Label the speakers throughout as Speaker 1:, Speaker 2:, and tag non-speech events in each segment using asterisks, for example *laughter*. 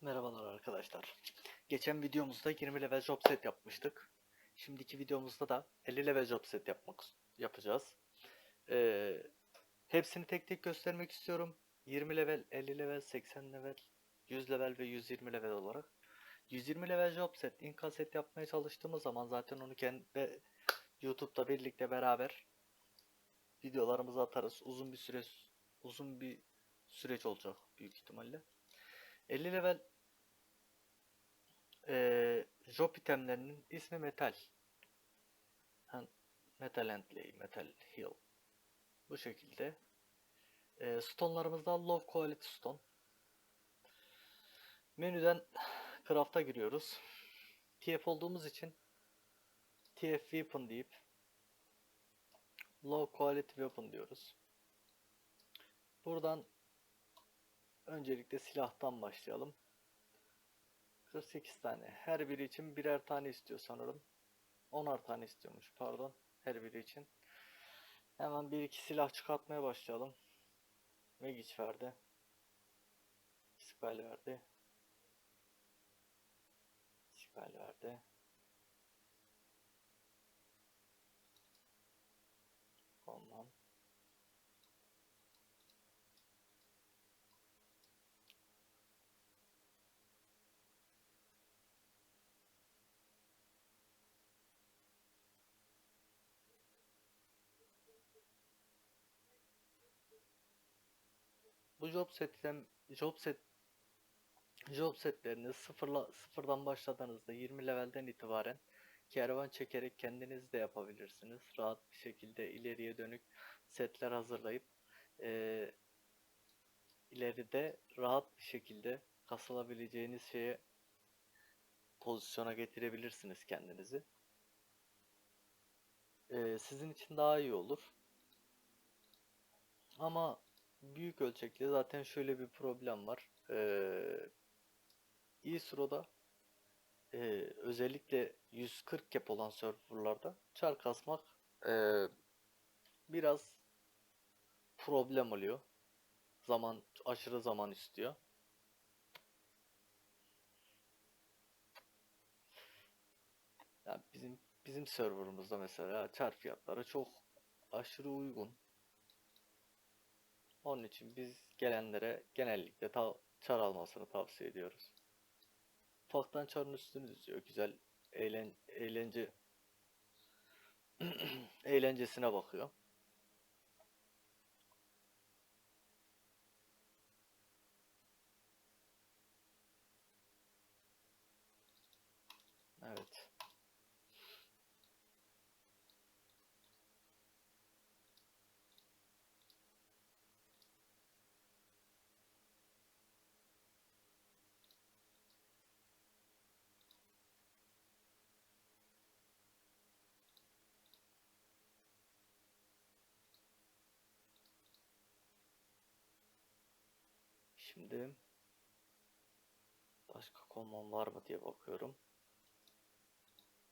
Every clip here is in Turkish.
Speaker 1: Merhabalar arkadaşlar. Geçen videomuzda 20 level job set yapmıştık. Şimdiki videomuzda da 50 level job set yapmak yapacağız. Ee, hepsini tek tek göstermek istiyorum. 20 level, 50 level, 80 level, 100 level ve 120 level olarak. 120 level job set, inka set yapmaya çalıştığımız zaman zaten onu kendi YouTube'da birlikte beraber videolarımızı atarız. Uzun bir süre uzun bir süreç olacak büyük ihtimalle. 50 level eee job itemlerinin ismi metal. Metal Handley, Metal Hill. Bu şekilde. Eee stone'larımızda low quality stone. Menüden craft'a giriyoruz. TF olduğumuz için TF weapon deyip low quality weapon diyoruz. Buradan Öncelikle silahtan başlayalım. 48 tane. Her biri için birer tane istiyor sanırım. 10'ar tane istiyormuş pardon. Her biri için. Hemen bir iki silah çıkartmaya başlayalım. Megic verdi. Spell verdi. Spell verdi. Ondan. Bu job setten job set job setlerini sıfırla sıfırdan başladığınızda 20 levelden itibaren kervan çekerek kendiniz de yapabilirsiniz. Rahat bir şekilde ileriye dönük setler hazırlayıp eee ileride rahat bir şekilde kasılabileceğiniz şeye pozisyona getirebilirsiniz kendinizi. Eee, sizin için daha iyi olur. Ama büyük ölçekli zaten şöyle bir problem var. Ee, İSRO'da e, özellikle 140 cap olan serverlarda çar kasmak e, biraz problem oluyor. Zaman aşırı zaman istiyor. Yani bizim bizim serverımızda mesela çar fiyatları çok aşırı uygun. Onun için biz gelenlere genellikle ta çar almasını tavsiye ediyoruz. Ufaktan çarın üstünü düzüyor. Güzel eğlen eğlence *clears throat* eğlencesine bakıyor. Şimdi başka common var mı diye bakıyorum.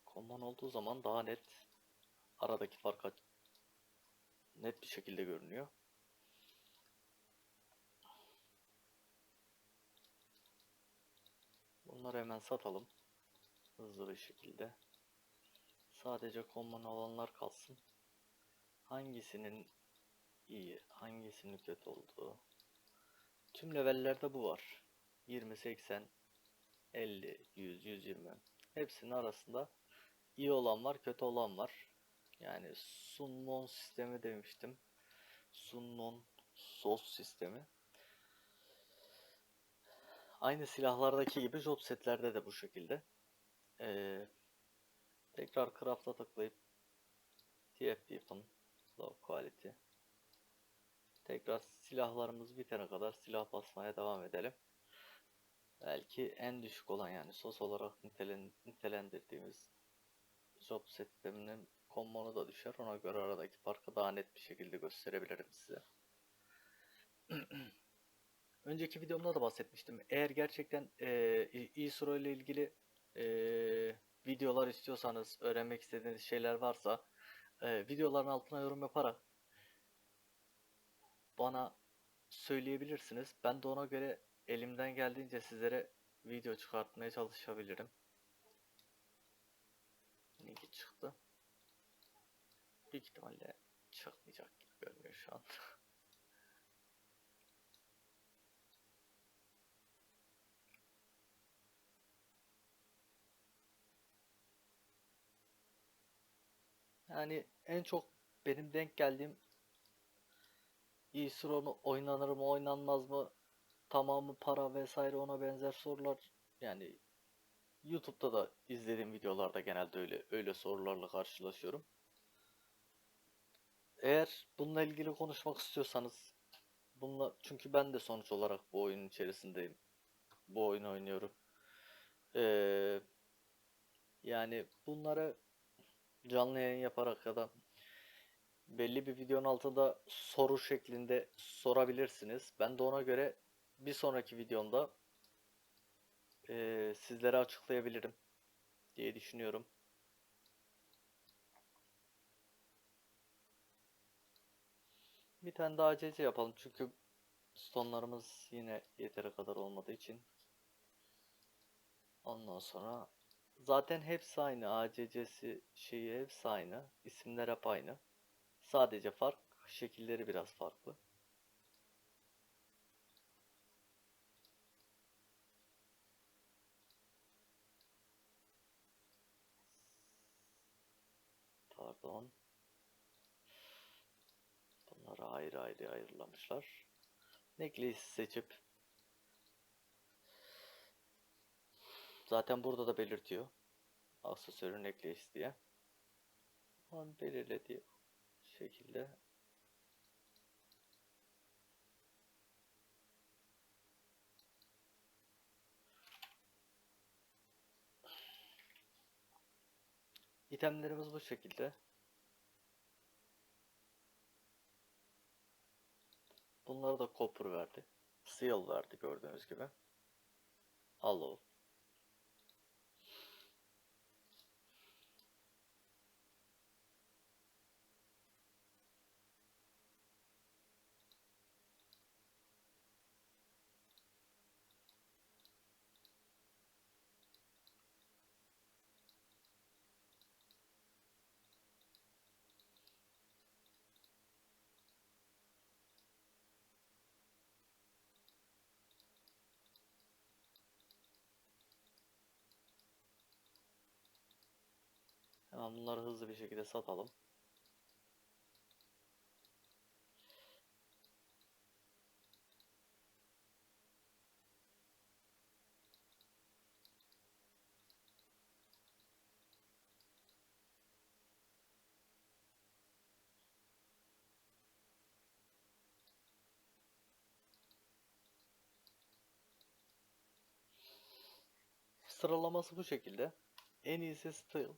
Speaker 1: Common olduğu zaman daha net aradaki fark net bir şekilde görünüyor. Bunları hemen satalım. Hızlı bir şekilde. Sadece common olanlar kalsın. Hangisinin iyi, hangisinin kötü olduğu. Tüm levellerde bu var. 20, 80, 50, 100, 120. Hepsinin arasında iyi olan var, kötü olan var. Yani Sunmon sistemi demiştim. Sunmon sos sistemi. Aynı silahlardaki gibi job setlerde de bu şekilde. Ee, tekrar craft'a tıklayıp TF Weapon Low Quality Tekrar silahlarımız bitene kadar silah basmaya devam edelim. Belki en düşük olan yani sos olarak nitelen, nitelendirdiğimiz job sisteminin kombonu da düşer. Ona göre aradaki farkı daha net bir şekilde gösterebilirim size. *clears throat* Önceki videomda da bahsetmiştim. Eğer gerçekten e, ile ilgili e, videolar istiyorsanız, öğrenmek istediğiniz şeyler varsa e, videoların altına yorum yaparak bana söyleyebilirsiniz. Ben de ona göre elimden geldiğince sizlere video çıkartmaya çalışabilirim. Ne ki çıktı? Büyük ihtimalle çıkmayacak gibi görünüyor şu an. *laughs* Yani en çok benim denk geldiğim e-Sron'u oynanır mı oynanmaz mı tamamı para vesaire ona benzer sorular yani YouTube'da da izlediğim videolarda genelde öyle öyle sorularla karşılaşıyorum. Eğer bununla ilgili konuşmak istiyorsanız bununla çünkü ben de sonuç olarak bu oyunun içerisindeyim. Bu oyunu oynuyorum. Ee, yani bunları canlı yayın yaparak ya da belli bir videonun altında soru şeklinde sorabilirsiniz. Ben de ona göre bir sonraki videomda eee, sizlere açıklayabilirim diye düşünüyorum. Bir tane daha CC yapalım çünkü stonlarımız yine yeteri kadar olmadığı için. Ondan sonra zaten hepsi aynı. ACC'si şeyi hepsi aynı. İsimler hep aynı. Sadece fark şekilleri biraz farklı. Pardon. Bunları ayrı ayrı ayırlamışlar. Necklace seçip zaten burada da belirtiyor. Aksesuarı necklace diye. Onun belirlediği şekilde itemlerimiz bu şekilde. Bunları da copper verdi. Seal verdi gördüğünüz gibi. Allow. Hemen bunları hızlı bir şekilde satalım. Sıralaması bu şekilde. En iyisi Steel.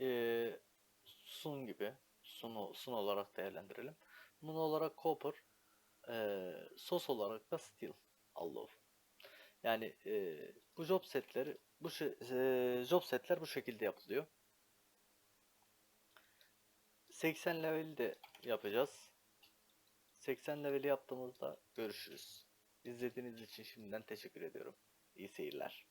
Speaker 1: Ee, Sun gibi. Sun, sun olarak değerlendirelim. Moon olarak Copper. ee, sos olarak da Steel. Allah. Yani ee, bu job setleri bu ee, job setler bu şekilde yapılıyor. 80 level de yapacağız. 80 leveli yaptığımızda görüşürüz. İzlediğiniz için şimdiden teşekkür ediyorum. İyi seyirler.